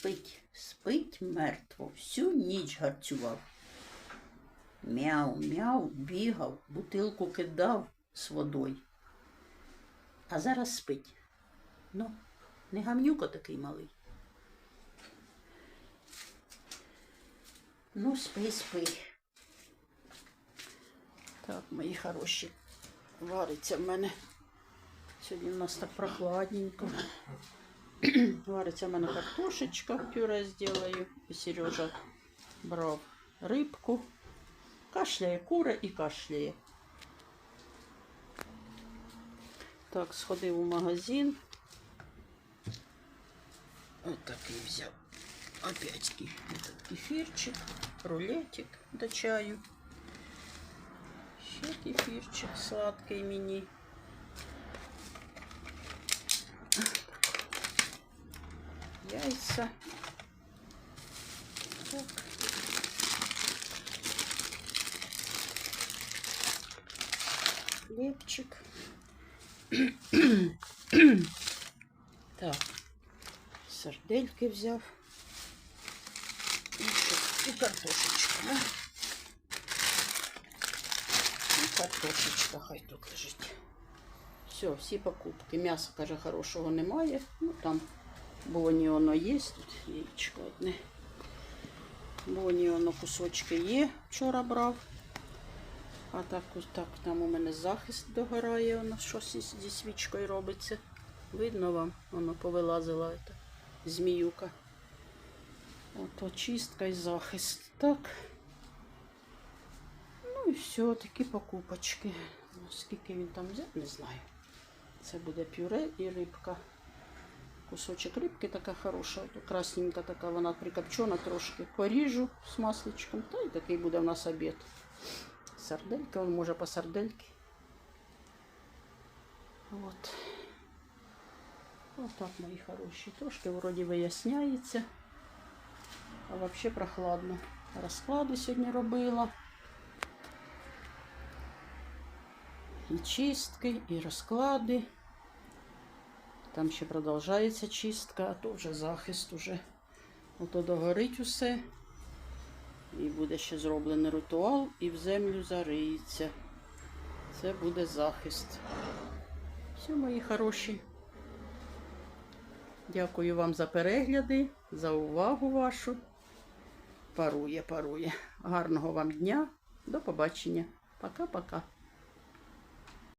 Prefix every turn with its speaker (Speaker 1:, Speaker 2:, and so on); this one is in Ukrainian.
Speaker 1: спить, спить мертво, всю ніч гарцював. Мяу, мяу, бігав, бутилку кидав з водою. А зараз спить. Ну, не гамнюка такий малий. Ну, спи, спи. Так, мої хороші. Вариться в мене. Сьогодні в нас так прохладненько. Вариться в мене картошечка, пюре зроблю. І Сережа брав рибку. Кашляє кура і кашляє. Так, сходив у магазин. Ось такий взяв. Опять ки- этот кефирчик, рулетик до чаю. Ще кефирчик сладкий мені. Яйця. Так. Хлебчик. так. Сардельки взяв. І картошечка. Да? І картошечка хай тут лежить. Все, всі покупки. М'яса, каже, хорошого немає. Ну там боні воно є. Тут яєчко одне. Боні воно кусочки є. Вчора брав. А так, ось так там у мене захист догорає, воно щось зі свічкою робиться. Видно вам, воно повилазила ета зміюка. От очистка і захист. Так. Ну і все, такі покупочки. Скільки він там взяв, не знаю. Це буде пюре і рибка. Кусочок рибки така хороша, от красненька така, вона прикопчена трошки. Поріжу з масличком, та й такий буде в нас обід. Сарделька, он може по сардельки. От. Ось так, мої хороші. Трошки вроді виясняється. А взагалі прохладно. Розклади сьогодні робила. І чистки, і розклади. Там ще продовжується чистка, а то вже захист уже. Ото догорить усе. І буде ще зроблений ритуал, і в землю зариється. Це буде захист. Все, мої хороші. Дякую вам за перегляди, за увагу вашу. Парує, парує. Гарного вам дня. До побачення. Пока-пока.